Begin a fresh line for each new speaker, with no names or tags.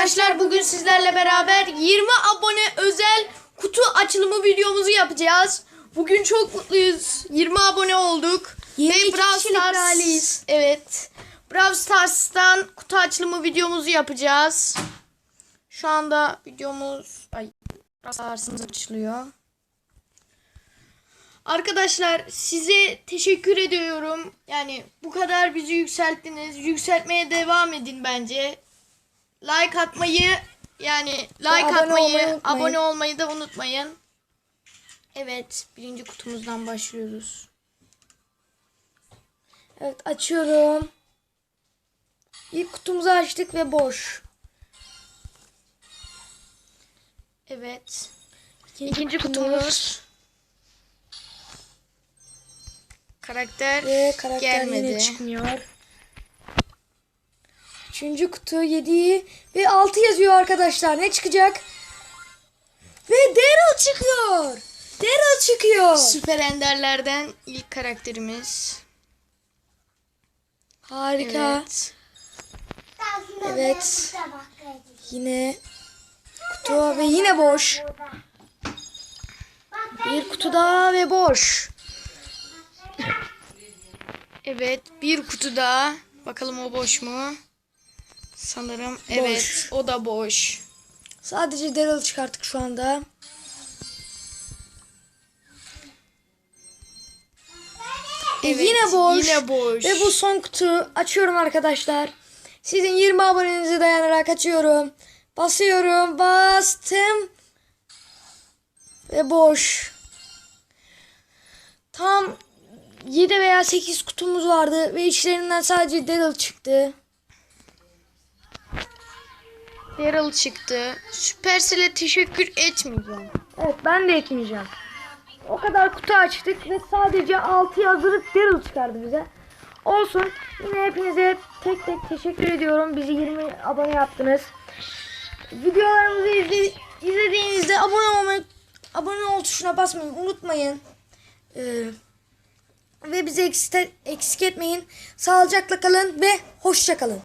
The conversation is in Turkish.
Arkadaşlar bugün sizlerle beraber 20 abone özel kutu açılımı videomuzu yapacağız. Bugün çok mutluyuz. 20 abone olduk.
22
Ve Brawl Stars. Evet. Brawl Stars'tan kutu açılımı videomuzu yapacağız. Şu anda videomuz ay Brawl Stars'ımız açılıyor. Arkadaşlar size teşekkür ediyorum. Yani bu kadar bizi yükselttiniz. Yükseltmeye devam edin bence. Like atmayı yani like
abone
atmayı,
olmayı unutmayın.
abone olmayı da unutmayın. Evet, birinci kutumuzdan başlıyoruz.
Evet açıyorum. İlk kutumuzu açtık ve boş.
Evet.
İkinci,
İkinci kutumuz. Karakter
Ve karakter
gelmedi.
çıkmıyor. Üçüncü kutu 7 ve 6 yazıyor arkadaşlar. Ne çıkacak? Ve Daryl çıkıyor. Daryl çıkıyor.
Süper Ender'lerden ilk karakterimiz.
Harika.
Evet.
Evet. Yine kutu ve yine boş. Bir kutu daha ve boş.
Evet, bir kutu daha. Bakalım o boş mu? Sanırım evet, o da boş.
Sadece Daryl çıkarttık şu anda.
Evet,
yine boş.
Yine boş.
Ve bu son kutu açıyorum arkadaşlar. Sizin 20 abonenize dayanarak açıyorum. Basıyorum. Bastım. Ve boş. Tam 7 veya 8 kutumuz vardı ve içlerinden sadece Daryl çıktı.
Daryl çıktı. Supercell'e teşekkür etmeyeceğim.
Evet ben de etmeyeceğim. O kadar kutu açtık ve sadece 6 yazılık Daryl çıkardı bize. Olsun. Yine hepinize tek tek teşekkür ediyorum. Bizi 20 abone yaptınız. Videolarımızı izle- izlediğinizde abone olmayı abone ol tuşuna basmayı unutmayın. Ee, ve bizi eksik, eksik etmeyin. Sağlıcakla kalın ve hoşça kalın.